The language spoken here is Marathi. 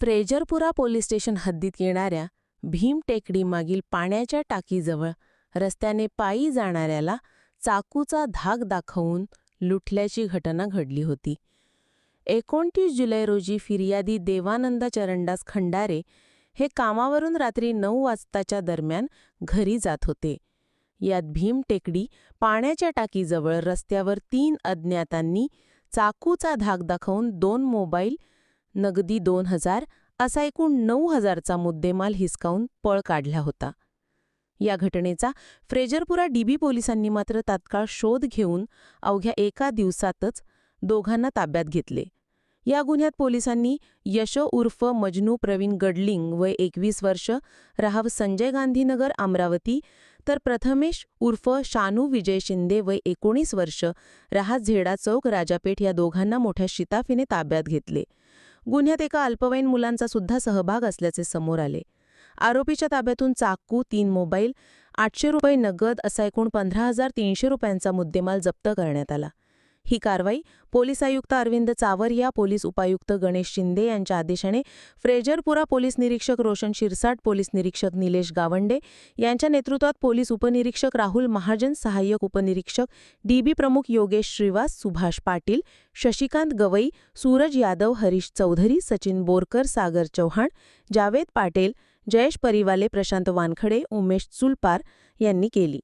फ्रेजरपुरा पोलीस स्टेशन हद्दीत येणाऱ्या भीम टेकडीमागील पाण्याच्या टाकीजवळ रस्त्याने पायी जाणाऱ्याला चाकूचा धाक दाखवून लुटल्याची घटना घडली होती. एकोणतीस जुलै रोजी फिर्यादी देवानंद चरणदास खंडारे हे कामावरून रात्री नऊ वाजताच्या दरम्यान घरी जात होते. यात भीम टेकडी पाण्याच्या टाकीजवळ रस्त्यावर तीन अज्ञातांनी चाकूचा धाक दाखवून दोन मोबाईल नगदी दोन हजार असा एकूण नऊ हजारचा मुद्देमाल हिसकावून पळ काढला होता. या घटनेचा फ्रेजरपुरा डीबी पोलिसांनी मात्र तात्काळ शोध घेऊन अवघ्या एका दिवसातच दोघांना ताब्यात घेतले. या गुन्ह्यात पोलिसांनी यशो उर्फ मजनू प्रवीण गडलिंग वय एकवीस वर्ष राहाव संजय गांधीनगर अमरावती तर प्रथमेश उर्फ शानू विजय शिंदे वय एकोणीस वर्ष राहा झेडा चौक राजापेठ या दोघांना मोठ्या शिताफीने ताब्यात घेतले. गुन्ह्यात एका अल्पवयीन मुलांचा सुद्धा सहभाग असल्याचे समोर आले. आरोपीच्या ताब्यातून चाकू तीन मोबाईल आठशे रुपये नगद असा एकूण पंधरा हजार तीनशे रुपयांचा मुद्देमाल जप्त करण्यात आला. ही कारवाई पोलीस आयुक्त अरविंद चावरिया पोलीस उपायुक्त गणेश शिंदे यांच्या आदेशाने फ्रेजरपुरा पोलीस निरीक्षक रोशन शिरसाट पोलीस निरीक्षक निलेश गावंडे यांच्या नेतृत्वात पोलीस उपनिरीक्षक राहुल महाजन सहाय्यक उपनिरीक्षक डीबी प्रमुख योगेश श्रीवास सुभाष पाटील शशिकांत गवई सूरज यादव हरीश चौधरी सचिन बोरकर सागर चव्हाण जावेद पाटेल जयेश परिवाले प्रशांत वानखडे उमेश चुलपार यांनी केली.